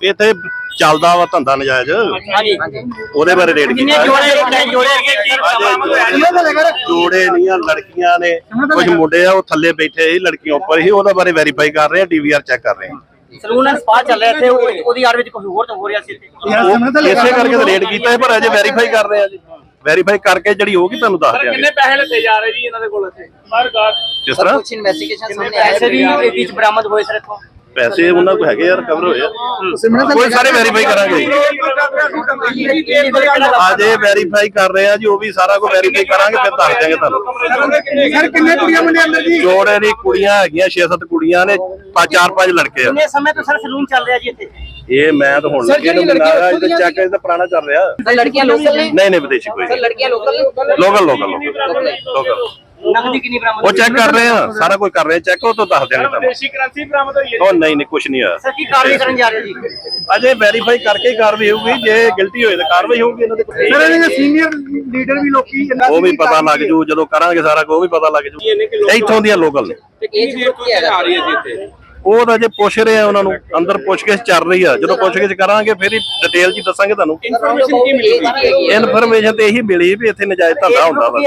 ਇੱਥੇ ਚੱਲਦਾ ਵਾ ਧੰਦਾ ਨਜਾਇਜ਼। ਹਾਂਜੀ। ਉਹਦੇ ਬਾਰੇ ਰੇਡ ਕਿੰਨੇ ਕੀਤਾ। ਜੋੜੇ ਜੋੜੇ ਅੱਗੇ ਜੋੜੇ ਨਹੀਂ ਆ ਲੜਕੀਆਂ ਨੇ ਕੁਝ ਮੁੰਡੇ ਆ ਉਹ ਥੱਲੇ ਬੈਠੇ ਸੀ ਲੜਕੀਆਂ ਉੱਪਰ ਸੀ ਉਹਦਾ ਬਾਰੇ ਵੈਰੀਫਾਈ ਕਰ ਰਹੇ ਆ ਡੀਵੀਆਰ ਚੈੱਕ ਕਰ ਰਹੇ ਆ। ਸਲੂਨ ਐਂਡ ਸਪਾ ਚੱਲ ਰਿਹਾ ਇੱਥੇ ਉਹ- ਉਹਦੀ ਆੜ ਵਿੱਚ ਕੁਝ ਹੋਰ ਤਾਂ ਹੋ ਰਿਹਾ ਸੀ ਇੱਥੇ। ਉਹ ਇਸੇ ਕਰਕੇ ਤਾਂ ਰੇਡ ਕੀਤਾ ਹੈ ਪਰ ਅਜੇ ਵੈਰੀਫਾਈ ਕਰ ਰਹੇ ਆ ਜੀ। ਵੈਰੀਫਾਈ ਕਰਕੇ ਜਿਹੜੀ ਹੋਗੀ ਤੁਹਾਨੂੰ ਦੱਸ ਦਿਆਂਗੇ। ਪੈਸੇ ਲੱਗੇ ਜਾ ਰਹੇ ਜੀ ਇਹਨਾਂ ਦੇ ਕੋਲ ਇੱਥੇ? ਹਰ ਗਾਹਕ ਕਿਸ ਤਰ੍ਹਾਂ ਕੁਝ ਇਨਵੈਸਟੀਗੇਸ਼ਨ ਸਾਹਮਣੇ ਪੈਸੇ ਵੀ ਆਇਆ ਇਹ ਵਿੱਚ ਬਰਾਮਦ ਹੋਏ ਸਰ ਇੱਥੋਂ? ਪੈਸੇ ਉਹਨਾਂ ਕੋਲ ਹੈਗੇ ਯਾਰ ਕਵਰ ਹੋਏ ਆ। ਕੋਈ ਸਾਰੇ ਵੈਰੀਫਾਈ ਕਰਾਂਗੇ। ਅਜੇ ਵੈਰੀਫਾਈ ਕਰ ਰਹੇ ਆ ਜੀ ਉਹ ਵੀ ਸਾਰਾ ਕੁਝ ਵੈਰੀਫਾਈ ਕਰਾਂਗੇ ਫਿਰ ਦੱਸ ਦਿਆਂਗੇ ਤੁਹਾਨੂੰ। ਸਰ ਕਿੰਨੇ ਕੁੜੀਆਂ ਮੁੰਡੇ ਅੰਦਰ ਜੀ? ਜੋੜੇ ਦੀ ਕੁੜੀਆਂ ਹੈਗੀਆਂ 6-7 ਕੁੜੀਆਂ ਨੇ ਪੰਜ ਚਾਰ ਪੰਜ ਲੜਕੇ ਆ। ਕਿੰਨੇ ਸਮੇਂ ਤੋਂ ਸਰ ਸਲੂਨ ਚੱਲ ਰਿਹਾ ਜੀ ਇੱਥੇ? ਇਹ ਮੈਂ ਤਾਂ ਹੁਣ ਲੱਗੇ ਨੂੰ ਮਿਲਾਇਆ ਇਹ ਚੈੱਕ ਇਹ ਤਾਂ ਪੁਰਾਣਾ ਚੱਲ ਰਿਹਾ। ਲੜਕੀਆਂ ਲੋਕਲ ਨੇ? ਨਹੀਂ ਨਹੀਂ ਵਿਦੇਸ਼ੀ ਕੋਈ ਸਰ ਲੜਕੀਆਂ ਲੋਕਲ ਨੇ? ਲੋਕਲ ਲੋਕਲ ਲੋਕਲ ਨਕਦੀ ਕਿੰਨੀ ਬਰਾਮਦ ਉਹ ਚੈੱਕ ਕਰ ਰਹੇ ਆ ਸਾਰਾ ਕੁਝ ਕਰ ਰਹੇ ਆ ਚੈੱਕ ਉਹ ਤੋਂ ਦੱਸ ਦਿਆਂਗੇ ਤੁਹਾਨੂੰ। ਦੇਸ਼ੀ ਕਰੰਸੀ ਬਰਾਮਦ ਹੋਈ ਹੈ ਉਹ ਨਹੀਂ ਨਹੀਂ ਕੁਝ ਨਹੀਂ ਹੋਇਆ। ਸਰ ਕੀ ਕਾਰਵਾਈ ਕਰਨ ਜਾ ਰਹੇ ਜੀ? ਅਜੇ ਵੈਰੀਫਾਈ ਕਰਕੇ ਹੀ ਕਾਰਵਾਈ ਹੋਊਗੀ ਜੇ ਗਿਲਟੀ ਹੋਏ ਤਾਂ ਕਾਰਵਾਈ ਹੋਊਗੀ ਇਹਨਾਂ ਦੇ ਕੋਲ ਸਰ ਇਹਨਾਂ ਦੇ ਸੀਨੀਅਰ ਲੀਡਰ ਵੀ ਲੋਕੀ ਉਹ ਵੀ ਪਤਾ ਲੱਗ ਜੂ ਜਦੋਂ ਕਰਾਂਗੇ ਸਾਰਾ ਕੁਝ ਉਹ ਵੀ ਪਤਾ ਲੱਗ ਜੂ। ਇੱਥੋਂ ਦੀਆਂ ਲੋਕਲ ਨੇ। ਏਜ ਗਰੁੱਪ ਕੀ ਹੈਗਾ ਉਹ ਤਾਂ ਜੇ ਪੁੱਛ ਰਹੇ ਆ ਉਹਨਾਂ ਨੂੰ ਅੰਦਰ ਪੁੱਛਗਿੱਛ ਚੱਲ ਰਹੀ ਆ। ਜਦੋਂ ਪੁੱਛਗਿੱਛ ਕਰਾਂਗੇ ਫਿਰ ਹੀ ਡਿਟੇਲ ਚ ਦੱਸਾਂਗੇ ਤੁਹਾਨੂੰ। ਇਨਫੋਰਮੇਸ਼ਨ ਕੀ ਮਿਲੀ ਇਨਫੋਰਮੇਸ਼ਨ ਤੇ ਇਹੀ ਮਿਲੀ ਵੀ ਇੱਥੇ ਨਜਾਇਜ਼ ਧੰਦਾ ਹੁੰਦਾ ਵਾ।